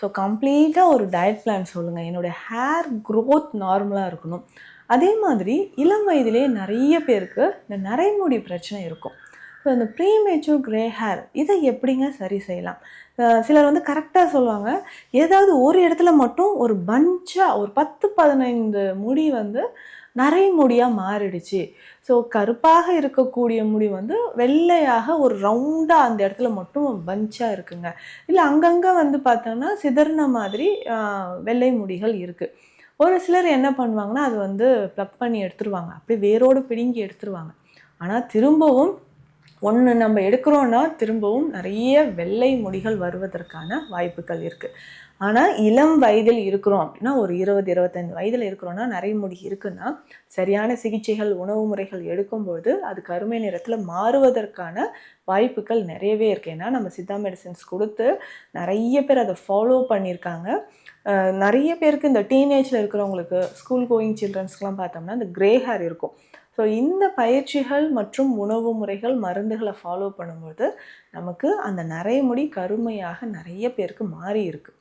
So கம்ப்ளீட்டாக ஒரு diet plan சொல்லுங்கள் என்னுடைய ஹேர் க்ரோத் நார்மலாக இருக்கணும். அதே மாதிரி இளம் வயதிலே நிறைய பேருக்கு இந்த நரைமுடி பிரச்சனை இருக்கும். ஸோ இந்த ப்ரீமேச்சூர் கிரே ஹேர் இதை எப்படிங்க சரி செய்யலாம்? சிலர் வந்து கரெக்டாக சொல்லுவாங்க. ஏதாவது ஒரு இடத்துல மட்டும் ஒரு பஞ்சாக ஒரு பத்து பதினைந்து முடி வந்து நிறைய முடியாக மாறிடுச்சு. ஸோ கருப்பாக இருக்கக்கூடிய முடி வந்து வெள்ளையாக ஒரு ரவுண்டாக அந்த இடத்துல மட்டும் பஞ்சாக இருக்குங்க. இல்லை அங்கங்கே வந்து பார்த்தோம்னா சிதறின மாதிரி வெள்ளை முடிகள் இருக்குது ஒரு சிலர் என்ன பண்ணுவாங்கன்னா அது வந்து ப்ளக் பண்ணி எடுத்துருவாங்க. அப்படியே வேரோடு பிடுங்கி எடுத்துருவாங்க. ஆனால் திரும்பவும் ஒன்று நம்ம எடுக்கிறோன்னா திரும்பவும் நிறைய வெள்ளை முடிகள் வருவதற்கான வாய்ப்புகள் இருக்குது ஆனால் இளம் வயதில் இருக்கிறோம் அப்படின்னா ஒரு இருபது இருபத்தைந்து வயதில் இருக்கிறோன்னா நிறைய முடி இருக்குன்னா சரியான சிகிச்சைகள் உணவு முறைகள் எடுக்கும்போது அது கருமை நிறத்தில் மாறுவதற்கான வாய்ப்புகள் நிறையவே இருக்குது ஏன்னா நம்ம சித்தா மெடிசன்ஸ் கொடுத்து நிறைய பேர் அதை ஃபாலோ பண்ணியிருக்காங்க. நிறைய பேருக்கு இந்த டீனேஜில் இருக்கிறவங்களுக்கு ஸ்கூல் கோயிங் சில்ட்ரன்ஸ்க்குலாம் பார்த்தோம்னா இந்த கிரே ஹேர் இருக்கும். ஸோ இந்த பயிற்சிகள் மற்றும் உணவு முறைகள் மருந்துகளை ஃபாலோ பண்ணும்போது நமக்கு அந்த நிறைய முடி கருமையாக நிறைய பேருக்கு மாறி இருக்குது